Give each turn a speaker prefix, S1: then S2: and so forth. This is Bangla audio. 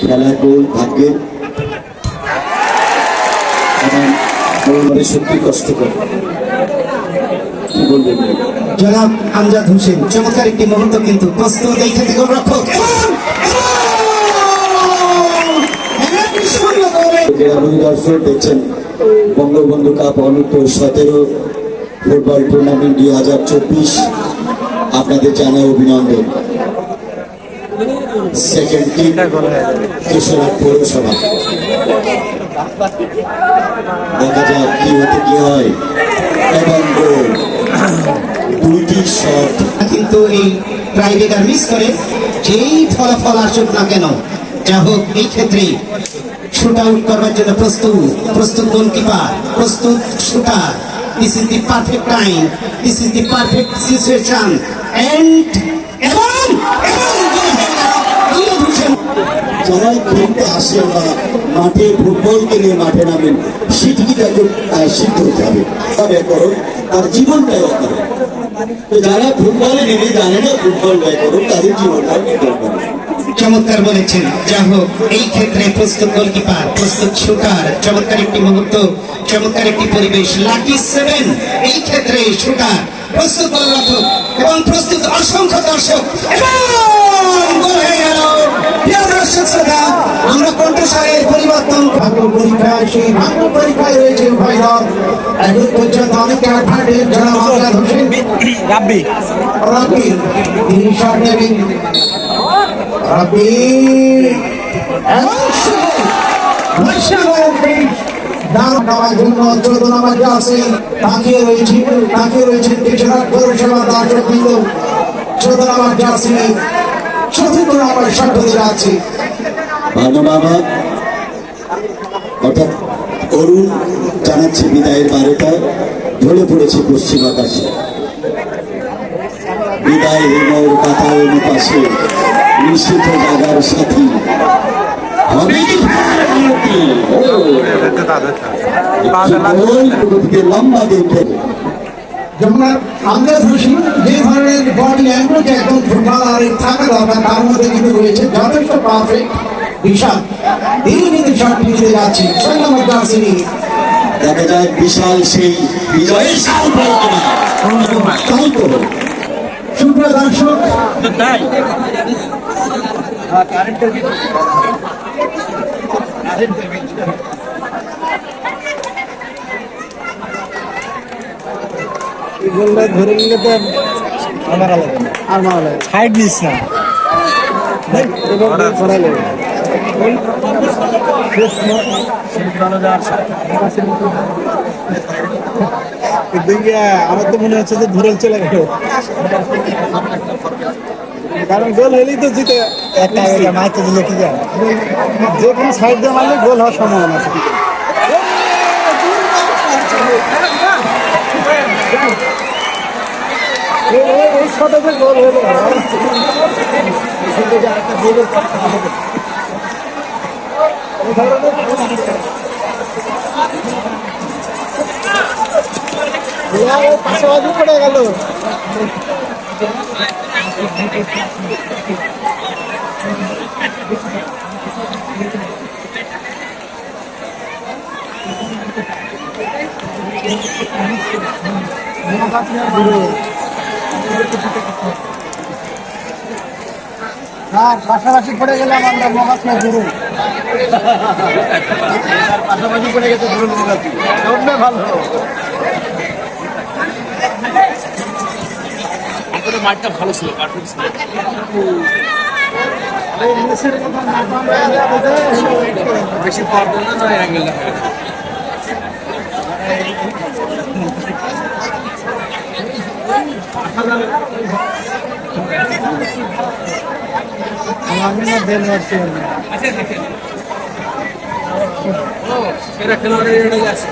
S1: খেলার গোল ভাগ্যের মানে সত্যি কষ্টকর।
S2: জনাব আমজাদ হোসেন, চমৎকার একটি মুহূর্ত কিন্তু প্রস্তুত এই ক্ষেত্রে গোলরক্ষক এবং এবং একটি শূন্য
S1: গ্রামীণ দর্শক দেখছেন বঙ্গবন্ধু কাপ অনূর্ধ্ব সতেরো ফুটবল টুর্নামেন্ট দুই হাজার চব্বিশ। আপনাদের জানাই অভিনন্দন। সেকেন্ড টিম কিশোরহাট পৌরসভা। দেখা যাক কি হতে কি হয়। এবং দুইটি শট
S2: কিন্তু এই ট্রাইবেকার মিস করে যেই ফলাফল আসুক না কেন যা হোক, এই ক্ষেত্রে শুট আউট করবার জন্য প্রস্তুত প্রস্তুত গোলকিপার প্রস্তুত shooter. This is the perfect time this is the perfect situation and এবং এবং
S1: যারা খেলতে আসেন বা মাঠে ফুটবলকে নিয়ে মাঠে নামেন। সেটিকে একটু সিদ্ধ হতে হবে। তবে করুন, তার জীবনটাই অকারণ তো যারা ফুটবলে নেমে জানে না ফুটবল ব্যয় করুন তাদের জীবনটা নির্ভর করে
S2: চমৎকার বলেছেন। যা হোক, এই ক্ষেত্রে প্রস্তুত গোলকিপার, প্রস্তুত শুটার, চমৎকার একটি মুহূর্ত, চমৎকার একটি পরিবেশ। লাকি সেভেন, এই ক্ষেত্রে শুটার, প্রস্তুত গোলরক্ষক এবং প্রস্তুত অসংখ্য দর্শক। এবং গোল হয়ে গেল প্রিয় দর্শক শ্রোতা আমরা কণ্ঠস্বরের পরিবর্তন ভাগ্য পরীক্ষায় সেই ভাগ্য পরীক্ষায় রয়েছে উভয় দল। এখন পর্যন্ত অনেক অ্যাডভান্টেজ যারা আমজাদ হোসেন।
S3: রাব্বি।
S2: তিনি শট নেবেন। তাকিয়ে রয়েছে তাকিয়ে রয়েছে কৃষ্ণনাথ পৌরসভা দর্শক বিন্দু চোদ্দ নাম্বার আছে চতুর্থ নাম্বার যাচ্ছে
S1: ভানু বাবা অর্থাৎ অরুণ জানাচ্ছে বিদায়ের বারোটা ঢলে পড়েছে পশ্চিম আকাশে। বিদায় হেমর নিশ্চিত জাগার সাথী। হবে কি? ভারতী? ও, গোল প্রকৃতিকে লম্বা দেখে
S2: যেমন আমরা খুশি যে ধরনের বডি ল্যাঙ্গুয়েজ একদম ফুটবলারের থাকা দরকার তার মধ্যে কিন্তু রয়েছে যথেষ্ট পারফেক্ট বিশাল। তিনি কিন্তু শট নিতে যাচ্ছে। ছয় নম্বর
S1: দেখা যায় বিশাল সেই বিজয়ের সাল তাই তো।
S2: সুপ্রিয় দর্শক
S3: ধরে নিলে তো আমার আলাদা আর মারা লাগে সাইড দিস না। আমার তো মনে হচ্ছে যে ধরে চলে গেল। কারণ গোল হলেই তো জিতে একটা দিলে কি যায়? যে কোনো সাইড দিয়ে মারলে গোল হওয়ার সম্ভাবনা আছে। এই- শটে গোল ধরনের পাশাপাশি পড়ে গেল হ্যাঁ পাশাপাশি পড়ে গেলাম আমরা মহাত্মা গুরু। পাশাপাশি পড়ে গেছে গুরু মহাত্মা ভালো।
S4: মাঠটা ভালো ছিল পারফেক্ট ছিল। বেশি পাওয়ার না অ্যাঙ্গেল। দেখা গেছে